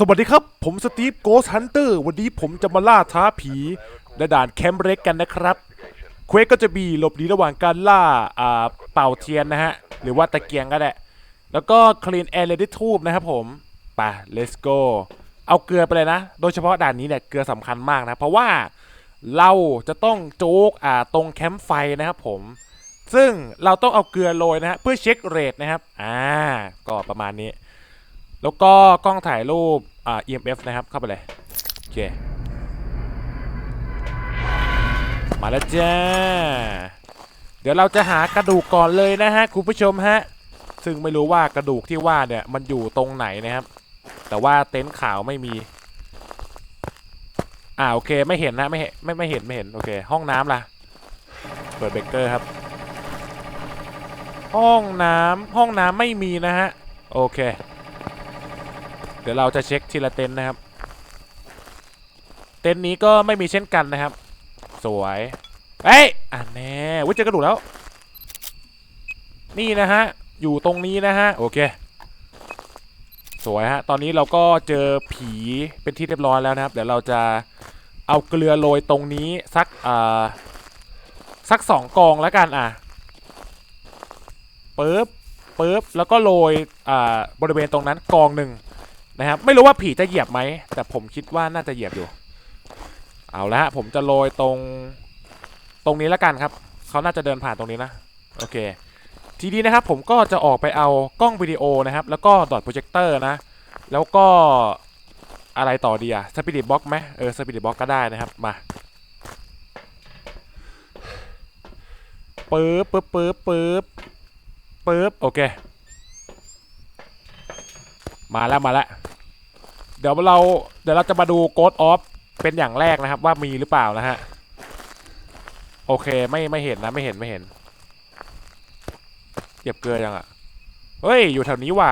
สวัสดีครับ ผมสตีฟโกสฮันเตอร์วันนี้ผมจะมาล่าท้าผีในด่านแคมป์เร็กกันนะครับเควสก็จะมีหลบหนีระหว่างการล่าอ่าเป่าเทียนนะฮะ หรือว่าตะเกียงก็ได้ แล้วก็คลีนแอร์เลดี้ทูบนะครับผมไป let's go เอาเกลือไปเลยนะ โดยเฉพาะด่านนี้เนี่ยเกลือสำคัญมากนะ เพราะว่าเราจะต้องโจ๊กอ่าตรงแคมป์ไฟนะครับผม ซึ่งเราต้องเอาเกลือโรยนะฮะเพื่อเช็คเรทนะครับ อ่า ก็ประมาณนี้ แล้วก็กล้องถ่ายรูปอ่า EMF นะครับ เข้าไปเลย โอเค มาแล้วจ้า เดี๋ยวเราจะหากระดูกก่อนเลยนะฮะ คุณผู้ชมฮะ ซึ่งไม่รู้ว่ากระดูกที่ว่าเนี่ย มันอยู่ตรงไหนนะครับ แต่ว่าเต็นท์ขาวไม่มี อ่าโอเคไม่เห็นนะไม่เห็นไม่ไม่เห็นไม่เห็นโอเค ห้องน้ำล่ะ เปิดเบรกเกอร์ครับ ห้องน้ำห้องน้ำไม่มีนะฮะ โอเค ดี๋ยวเราจะเช็คทีละเต็นท์นะครับ เต็นท์นี้ก็ไม่มีเช่นกันนะครับ สวยเอ้ยอะแน่วิเจอกระดูกแล้ว นี่นะฮะ อยู่ตรงนี้นะฮะ โอเค สวยฮะ ตอนนี้เราก็เจอผีเป็นที่เรียบร้อยแล้วนะครับ เดี๋ยวเราจะเอาเกลือโรยตรงนี้สักอ่าสักสองกองแล้วกันอะปึ๊บปึ๊บแล้วก็โรยอ่าบริเวณตรงนั้นกองหนึ่ง นะครับ ไม่รู้ว่าผีจะเหยียบไหม แต่ผมคิดว่าน่าจะเหยียบอยู่ เอาละผมจะโรยตรงตรงนี้แล้วกันครับ เขาน่าจะเดินผ่านตรงนี้นะ โอเค ทีนี้นะครับผมก็จะออกไปเอากล้องวิดีโอนะครับ แล้วก็ดอทโปรเจคเตอร์นะ แล้วก็อะไรต่อดีอะสปิริตบ็อกไหมเออสปิริตบ็อกก็ได้นะครับ มาปึ๊บปึ๊บปึ๊บปึ๊บปึ๊บโอเค มาแล้วมาแล้วเดี๋ยวเราเดี๋ยวเราจะมาดูโกดออฟเป็นอย่างแรกนะครับ ว่ามีหรือเปล่านะฮะโอเคไม่ไม่เห็นนะไม่เห็นไม่เห็นเก็บเกลือยังอะเฮ้ยอยู่แถวนี้ว่ะ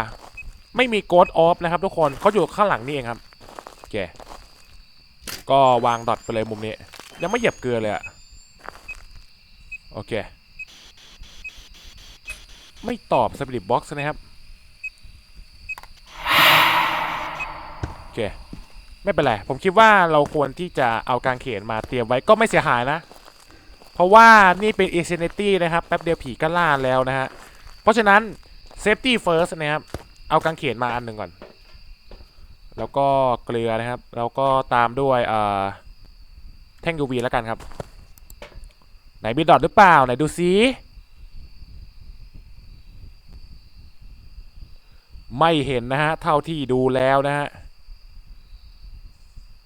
ไม่มีโกดออฟนะครับทุกคนเขาอยู่ข้างหลังนี่เองครับโอเคก็วางดอทไปเลยมุมนี้ ยังไม่เหยียบเกลือเลยอะโอเค ไม่ตอบสปิริตบ็อกซ์นะครับ โอ เค ไม่เป็นไร ผมคิดว่าเราควรที่จะเอากางเขนมาเตรียมไว้ก็ไม่เสียหายนะ เพราะว่านี่เป็น i n s a n i t y นะครับ แป๊บเดียวผีก็ล่าแล้วนะฮะ เพราะฉะนั้น safety first นะครับ เอากางเขนมาอันหนึ่งก่อน แล้วก็เกลือนะครับ แล้วก็ตามด้วยแท่ง UV แล้วกันครับ ไหนมีดอทหรือเปล่า ไหนดูซิไม่เห็นนะฮะ เท่าที่ดูแล้วนะฮะ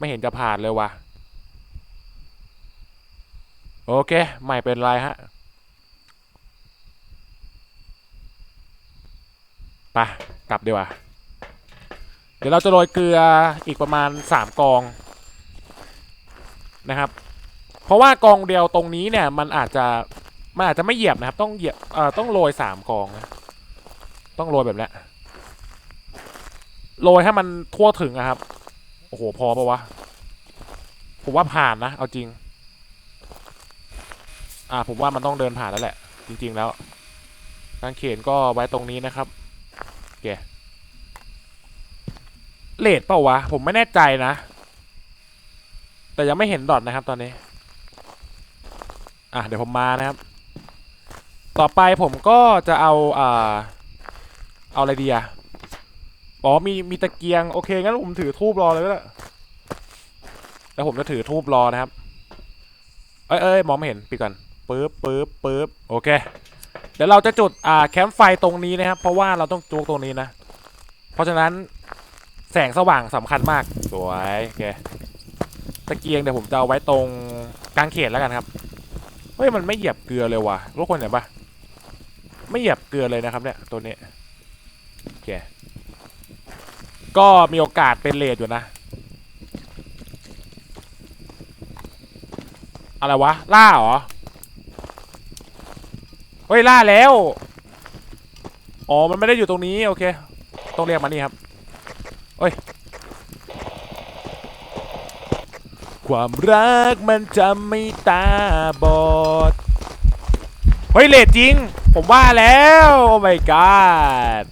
ไม่เห็นจะผ่านเลยวะโอเค ไม่เป็นไรฮะไปกลับดีกว่า เดี๋ยวเราจะโรยเกลืออีกประมาณ 3 กองนะครับ เพราะว่ากองเดียวตรงนี้เนี่ยมันอาจจะมันอาจจะไม่เหยียบนะครับ ต้องเหยียบเอ่อต้องโรย3กองนะต้องโรยแบบนี้โรยให้มันทั่วถึงอะครับ โอ้โห พอปะวะ ผมว่าผ่านนะ เอาจริง อ่า ผมว่ามันต้องเดินผ่านแล้วแหละ จริง ๆ แล้วกางเขนก็ไว้ตรงนี้นะครับเคเลดเปล่าวะ ผมไม่แน่ใจนะ แต่ยังไม่เห็นดอทนะครับตอนนี้ อะ เดี๋ยวผมมานะครับ ต่อไปผมก็จะเอา อ่า เอาอะไรดีอะ อ๋อมีมีตะเกียง โอเค งั้นผมถือทูบรอเลยก็ได้แล้วผมจะถือทูบรอนะครับ เอ้ยเอ้ยมองไม่เห็นปิดก่อนปึ๊บปึ๊บปึ๊บโอเค เดี๋ยวเราจะจุดอ่าแคมป์ไฟตรงนี้นะครับ เพราะว่าเราต้องจูกตรงนี้นะ เพราะฉะนั้นแสงสว่างสำคัญมากสวยโอเคตะเกียงเดี๋ยวผมจะเอาไว้ตรงกลางเขตแล้วกันครับเฮ้ยมันไม่เหยียบเกลือเลยว่ะทุกคนเห็นปะไม่เหยียบเกลือเลยนะครับเนี่ยตัวนี้โอเค ก็มีโอกาสเป็นเลดอยู่นะ อะไรวะ ล่าเหรอ เฮ้ย ล่าแล้ว อ๋อ มันไม่ได้อยู่ตรงนี้ โอเค ต้องเรียกมานี่ครับเฮ้ย ความรักมันจะไม่ตาบอด เฮ้ย เลดจริง ผมว่าแล้ว โอ้ my god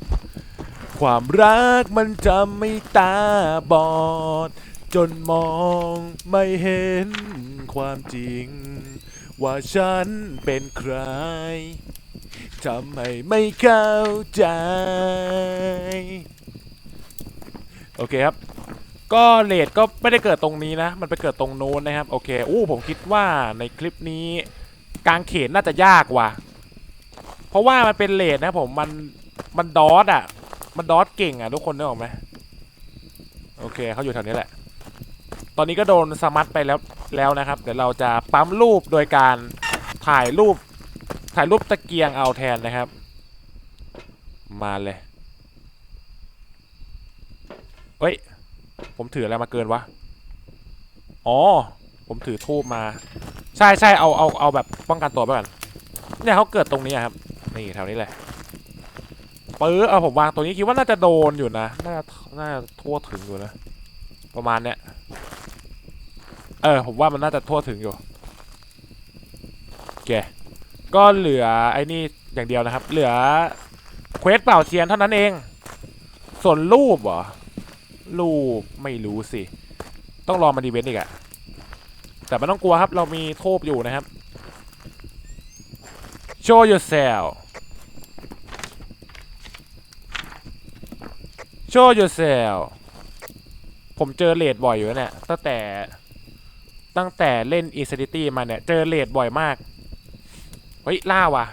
ความรักมันจะไม่ตาบอด จนมองไม่เห็นความจริง ว่าฉันเป็นใครทำไมไม่เข้าใจ โอเคครับ ก็เลดก็ไม่ได้เกิดตรงนี้นะ มันไปเกิดตรงโน้นนะครับ โอเคอู้ผมคิดว่าในคลิปนี้กลางเขนน่าจะยากว่ะเพราะว่ามันเป็นเลดนะผมมันมันดอสอะ มันดอสเก่งอะทุกคนนึกออกไหมโอเคเขาอยู่แถวนี้แหละ ตอนนี้ก็โดนสมัตไปแล้วแล้วนะครับ เดี๋ยวเราจะปั๊มรูปโดยการถ่ายรูปถ่ายรูปตะเกียงเอาแทนนะครับ มาเลยเฮ้ย ผมถืออะไรมาเกินวะ อ๋อ ผมถือทูบมา ใช่ใช่เอาเอาเอาแบบป้องกันตัวไปก่อนเนี่ยเขาเกิดตรงนี้อะครับ นี่แถวนี้แหละ ปื้อเอาผมวางตรงนี้คิดว่าน่าจะโดนอยู่นะ น่าจะน่าจะทั่วถึงอยู่นะ ประมาณเนี้ย เออ ผมว่ามันน่าจะทั่วถึงอยู่โอเคก็เหลือไอ้นี่อย่างเดียวนะครับ เหลือเควสเป่าเทียนเท่านั้นเอง ส่วนรูปเหรอ รูปไม่รู้สิ ต้องรอมาดีเวนต์อีกอะแต่ไม่ต้องกลัวครับ เรามีโทบอยู่นะครับ show yourself show yourself ผมเจอเลดบ่อยอยู่เนี่ยตั้งแต่ตั้งแต่เล่น Insanity มาเนี่ย เจอเลดบ่อยมาก เฮ้ย ล่าว่ะ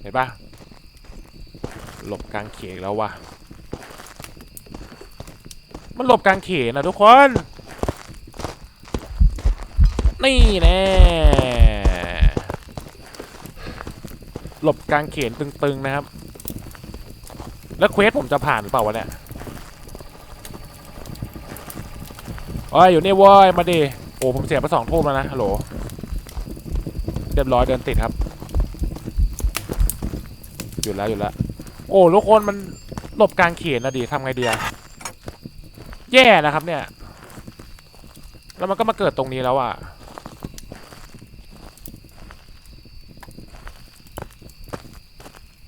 เห็นปะหลบกลางเขนแล้วว่ะ มันหลบกลางเขนนะทุกคน นี่แน่หลบกลางเขนตึงๆนะครับ แล้วเควสผมจะผ่านหรือเปล่าวะเนี่ย อ้ยอยู่นี่เว้ยมาดิโอ้ผมเสียไปสองทุ่มแล้วนะฮัลโหลเรียบร้อยเดินติดครับหยุดแล้วหยุดแล้วโอ้ทุกคนมันหลบกลางเขนนะดิทำไงดีอะแย่นะครับเนี่ย แล้วมันก็มาเกิดตรงนี้แล้วอะ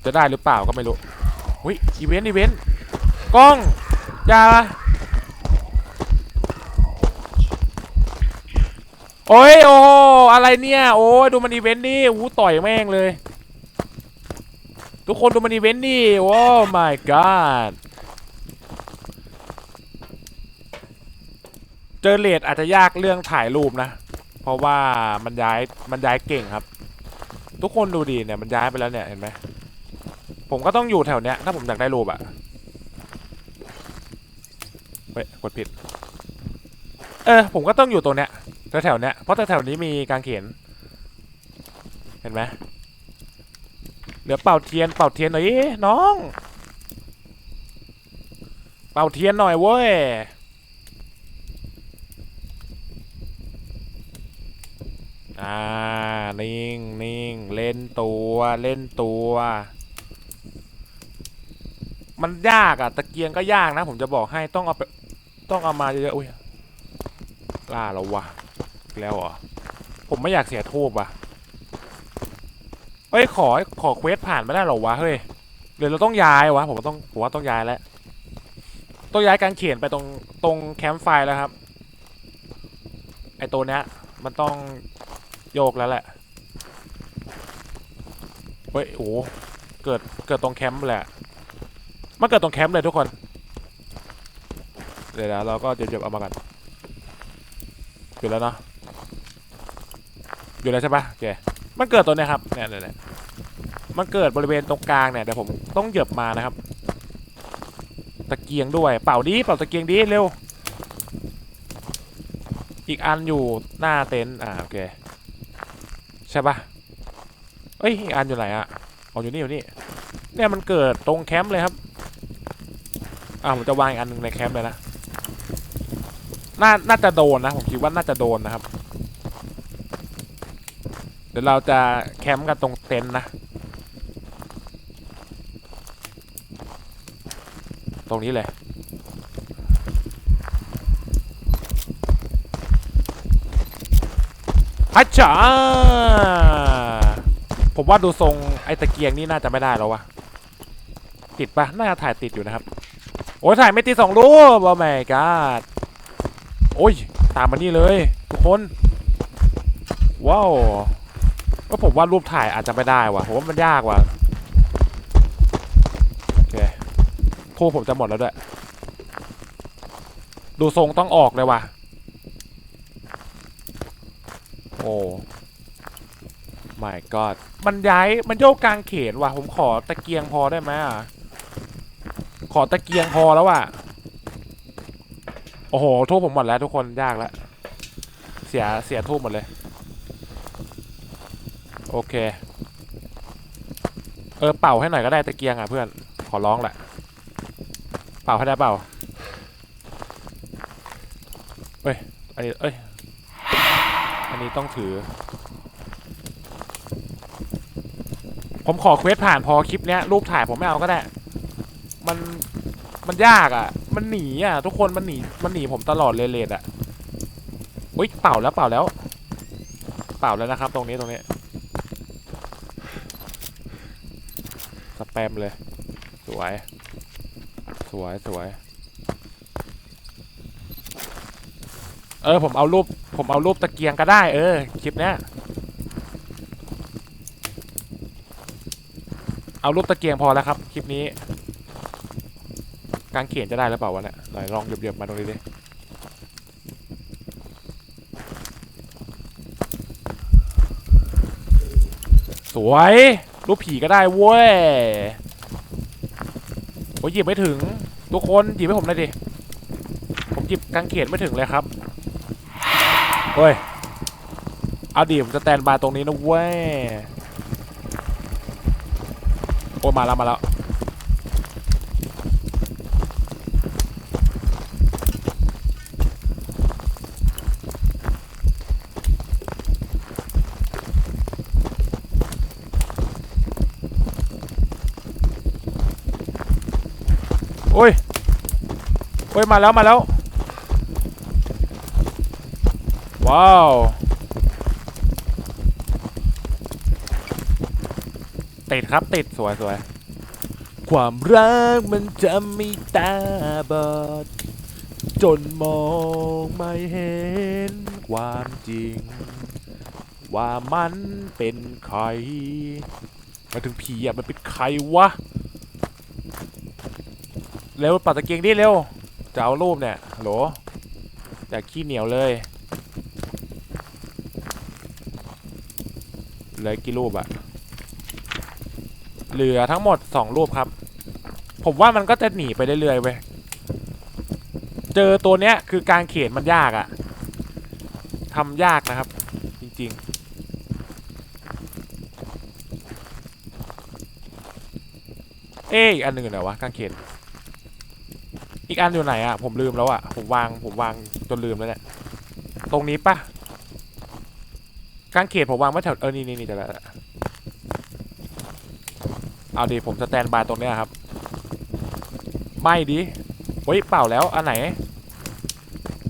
จะได้หรือเปล่าก็ไม่รู้อุ้ยอีเวนต์อีเวนต์กล้องอย่า โอ้ยโอ้อะไรเนี่ยโอ้ยดูมันอีเวนต์นี่อู้ต่อยแม่งเลย ทุกคนดูมันอีเวนต์นี่โอ้ my god เจอเลดอาจจะยากเรื่องถ่ายรูปนะ เพราะว่ามันย้ายมันย้ายเก่งครับ ทุกคนดูดีเนี่ยมันย้ายไปแล้วเนี่ยเห็นไหมผมก็ต้องอยู่แถวเนี้ยถ้าผมอยากได้รูปอะเฮ้ยกดผิด เออผมก็ต้องอยู่ตรงเนี้ย แถวๆเนี้ยเพราะแถวๆนี้มีกางเขนเห็นไหมเหลือเป่าเทียนเป่าเทียนหน่อยน้อง เป่าเทียนหน่อยเว้ยอ่านิ่งนิ่งเล่นตัวเล่นตัว มันยากอะตะเกียงก็ยากนะ ผมจะบอกให้ต้องเอาไปต้องเอามาเยอะๆอุ้ย ล่าแล้วะอีกแล้วเหรอผมไม่อยากเสียทูบว่ะเฮ้ยขอขอเควสผ่านไม่ได้หรอวะเฮ้ยเดี๋ยวเราต้องย้ายวะผมต้องผมว่าต้องย้ายแล้วต้องย้ายการเขียนไปตรงตรงแคมป์ไฟแล้วครับ ไอตัวเนี้ยมันต้องโยกแล้วแหละเฮ้ยโอ้โหเกิดเกิดตรงแคมป์แหละมันเกิดตรงแคมป์เลยทุกคน เดี๋ยวนะเราก็เดี๋ยวๆเอามากัน อยู่แล้วเนาะอยู่แล้วใช่ปะโอเคมันเกิดตัวเนี้ยครับเนี่ยเนี่ยเนี่ยมันเกิดบริเวณตรงกลางเนี่ยเดี๋ยวผมต้องเหยียบมานะครับ ตะเกียงด้วยเป่าดีเป่าตะเกียงดีเร็ว อีกอันอยู่หน้าเต็นท์อ่าโอเคใช่ปะเอ้ยอีกอันอยู่ไหนอะเอ๋อยู่นี่อยู่นี่เนี่ยมันเกิดตรงแคมป์เลยครับอ่าผมจะวางอีกอันหนึงในแคมป์เลยนะ น่าน่าจะโดนนะผมคิดว่าน่าจะโดนนะครับ เดี๋ยวเราจะแคมป์กันตรงเต็นท์นะ ตรงนี้เลยฮัจฉาผมว่าดูทรงไอ้ตะเกียงนี่น่าจะไม่ได้แล้ววะติดปะน่าจะถ่ายติดอยู่นะครับ โอ้ยถ่ายไม่ติดสองรูปโอ้ my god โอ้ย ตามมานี่เลย ทุกคน ว้าวก็ผมว่ารูปถ่ายอาจจะไม่ได้ว่ะผมว่ามันยากว่ะโอเคทูผมจะหมดแล้วด้วย ดูทรงต้องออกเลยว่ะ โอ้ my god มันย้าย มันโยกกลางเขนว่ะ ผมขอตะเกียงพอได้ไหมอะ ขอตะเกียงพอแล้วอะ โอ้โหทูบผมหมดแล้วทุกคนยากแล้วเสียเสียทูบหมดเลย โอเค เออเป่าให้หน่อยก็ได้ตะเกียงอะเพื่อนขอร้องแหละ เป่าให้ได้เป่าเอ้ยอันนี้เอ้ยอันนี้ต้องถือ ผมขอเควสผ่านพอคลิปเนี้ยรูปถ่ายผมไม่เอาก็ได้ มันมันยากอะ มันหนีอะ ทุกคนมันหนีมันหนีผมตลอดเลยเลดอะอุ้ยเป่าแล้วเป่าแล้ว เป่าแล้วนะครับ ตรงนี้ตรงนี้สแปมเลย สวย สวยสวย เออผมเอารูปผมเอารูปตะเกียงก็ได้ เออคลิปเนี้ยเอารูปตะเกียงพอแล้วครับ คลิปนี้างเขนจะได้หรือเปล่าวะเนี่ยไหนลองเหยียบๆมาตรงนี้ดิสวยรูปผีก็ได้เว้ยโอ้ยหยิบไม่ถึง ทุกคนหยิบให้ผมหน่อยดิผมหยิบกางเขนไม่ถึงเลยครับเฮ้ยเอาดิผมจะแตนบายตรงนี้นะเว้ยโอ้มาแล้วมาแล้ว อ้ยโอ้ย มาแล้ว มาแล้ว ว้าว ติดครับติดสวยสวยความรักมันจะไม่ตาบอด จนมองไม่เห็นความจริง ว่ามันเป็นใครมาถึงผีอะมันเป็นใครวะ เร็วปัดตะเกียงดิเร็วจะเอารูปเนี่ยฮัลโหลอยากขี้เหนียวเลยเหลือกี่รูปอะเหลือทั้งหมดสองรูปครับ ผมว่ามันก็จะหนีไปเรื่อยๆเว้ยเจอตัวเนี้ยคือการเขียนมันยากอะทำยากนะครับ จริง ๆเอ๊ะอีกอันหนึ่งอยู่ไหนวะกางเขน อีกอันอยู่ไหนอะ ผมลืมแล้วอะ ผมวาง ผมวางจนลืมแล้วเนี่ย ตรงนี้ปะกางเขตผมวางไว้แถว เออ นี่นี่นี่จะแล้วเอาดิ ผมสแตนบายตรงเนี้ยครับ ไม่ดิเฮ้ย เปล่าแล้ว อันไหน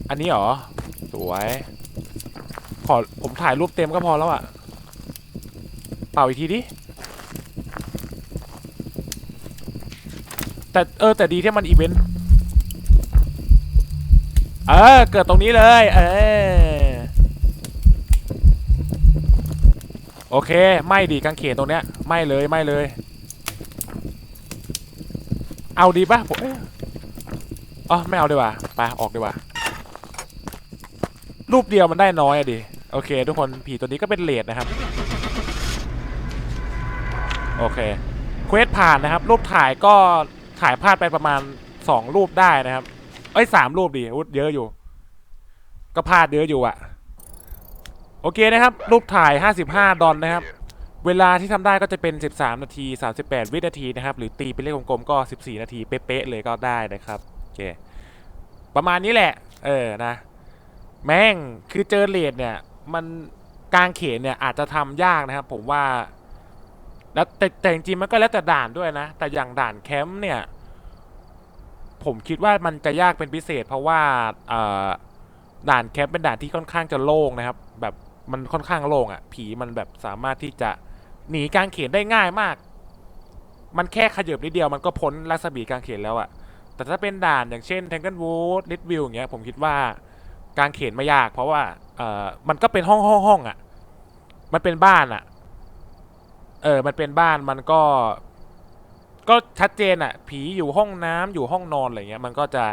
อันนี้เหรอ สวย ขอ ผมถ่ายรูปเต็มก็พอแล้วอะ เปล่าอีกทีดิแต่เออแต่ดีที่มันอีเวนต์ เออ เกิดตรงนี้เลย เออ โอเค ไม่ดีกางเขนตรงเนี้ย ไม่เลย ไม่เลย เอาดีปะผมอ๋อ ไม่เอาดีกว่า ไป ออกดีกว่า รูปเดียวมันได้น้อยอะดิ โอเค ทุกคน ผีตัวนี้ก็เป็นเลดนะครับ โอเค เควสผ่านนะครับ รูปถ่ายก็ถ่ายพลาดไปประมาณ 2 รูปได้นะครับ เอ้สามรูปดีอุ๊ยเยอะอยู่ ก็พลาดเยอะอยู่อะโอเคนะครับ รูปถ่าย 55 ดอลนะครับ เวลาที่ทำได้ก็จะเป็น 13 นาที 38 วินาทีนะครับ หรือตีเป็นเลขกลมๆก็ 14 นาทีเป๊ะๆเลยก็ได้นะครับโอเคประมาณนี้แหละ เออนะ แม่งคือเจอเลดเนี่ย มันกลางเขนเนี่ยอาจจะทำยากนะครับ ผมว่าแล้วแต่แต่จริงๆมันก็แล้วแต่ด่านด้วยนะ แต่อย่างด่านแคมป์เนี่ย ผมคิดว่ามันจะยากเป็นพิเศษ เพราะว่าด่านแคมป์เป็นด่านที่ค่อนข้างจะโล่งนะครับ แบบมันค่อนข้างโล่งอะ่ะ ผีมันแบบสามารถที่จะหนีกางเขนได้ง่ายมาก มันแค่ขยับนิดเดียวมันก็พ้นรัศมีกางเขนแล้วอะ่ะ แต่ถ้าเป็นด่านอย่างเช่น Tangle Wood l i t v i l l อย่างเงี้ยผมคิดว่าการเขนไม่ยาก เพราะว่าเออมันก็เป็นห้องห้องห้องอะ มันเป็นบ้านอะ เออมันเป็นบ้านมันก็ ก็ชัดเจนอะผีอยู่ห้องน้ำอยู่ห้องนอนอะไรเงี้ยมันก็จะ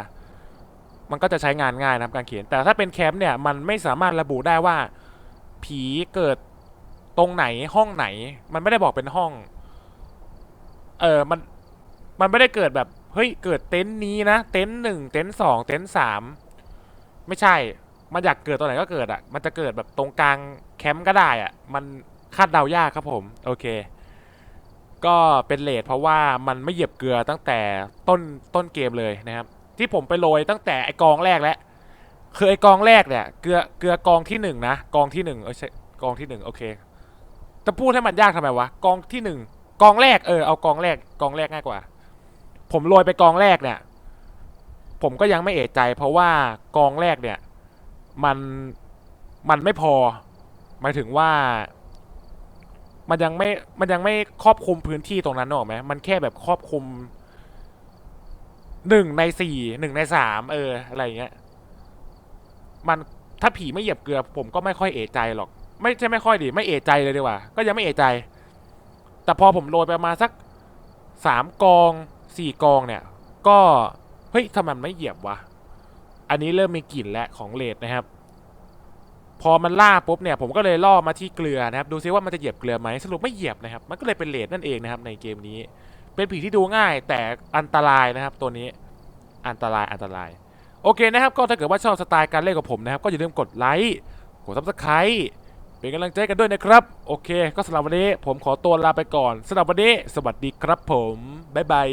มันก็จะใช้งานง่ายนะครับการเขียน แต่ถ้าเป็นแคมป์เนี่ยมันไม่สามารถระบุได้ว่า ผีเกิดตรงไหนห้องไหน มันไม่ได้บอกเป็นห้อง เออมันมันไม่ได้เกิดแบบเฮ้ยเกิดเต็นท์นี้นะเต็นท์หนึ่งเต็นท์สองเต็นท์สามไม่ใช่ มันอยากเกิดตรงไหนก็เกิดอะ มันจะเกิดแบบตรงกลางแคมป์ก็ได้อะ มันคาดเดายากครับผม โอเค ก็เป็นเลทเพราะว่ามันไม่เหยียบเกลือตั้งแต่ต้นต้นเกมเลยนะครับ ที่ผมไปโรยตั้งแต่ไอกองแรกแล้วคือไอกองแรกเนี่ยเกลือเกลือกองที่หนึ่งนะกองที่หนึ่งเออใช่กองที่หนึ่งโอเคจะพูดให้มันยากทำไมวะกองที่หนึ่งกองแรกเออเอากองแรกกองแรกง่ายกว่า ผมโรยไปกองแรกเนี่ย ผมก็ยังไม่เอะใจ เพราะว่ากองแรกเนี่ย มันมันไม่พอหมายถึงว่า มันยังไม่มันยังไม่ครอบคลุมพื้นที่ตรงนั้นนึกอกไหมมันแค่แบบครอบคลุมหนึ่งในสี่หนึ่งในสามเออ อะไรเงี้ย มันถ้าผีไม่เหยียบเกลือ ผมก็ไม่ค่อยเอะใจหรอก ไม่ใช่ไม่ค่อยดิไม่เอะใจเลยดีกว่า ก็ยังไม่เอะใจ แต่พอผมโรยไปมาสักสามกองสี่กองเนี่ย ก็เฮ้ยทำไมไม่เหยียบวะอันนี้เริ่มมีกลิ่นแล้วของเลดนะครับ พอมันล่าปุ๊บเนี่ยผมก็เลยล่อมาที่เกลือนะครับดูซิว่ามันจะเหยียบเกลือไหมสรุปไม่เหยียบนะครับ มันก็เลยเป็นเลดนั่นเองนะครับในเกมนี้ เป็นผีที่ดูง่ายแต่อันตรายนะครับ ตัวนี้อันตรายอันตราย โอเคนะครับ ก็ถ้าเกิดว่าชอบสไตล์การเล่นของผมนะครับ ก็อย่าลืมกดไลค์กดซับสไครต์เป็นกำลังใจกันด้วยนะครับ โอเค ก็สำหรับวันนี้ผมขอตัวลาไปก่อนสำหรับวันนี้ สวัสดีครับผมบ๊ายบาย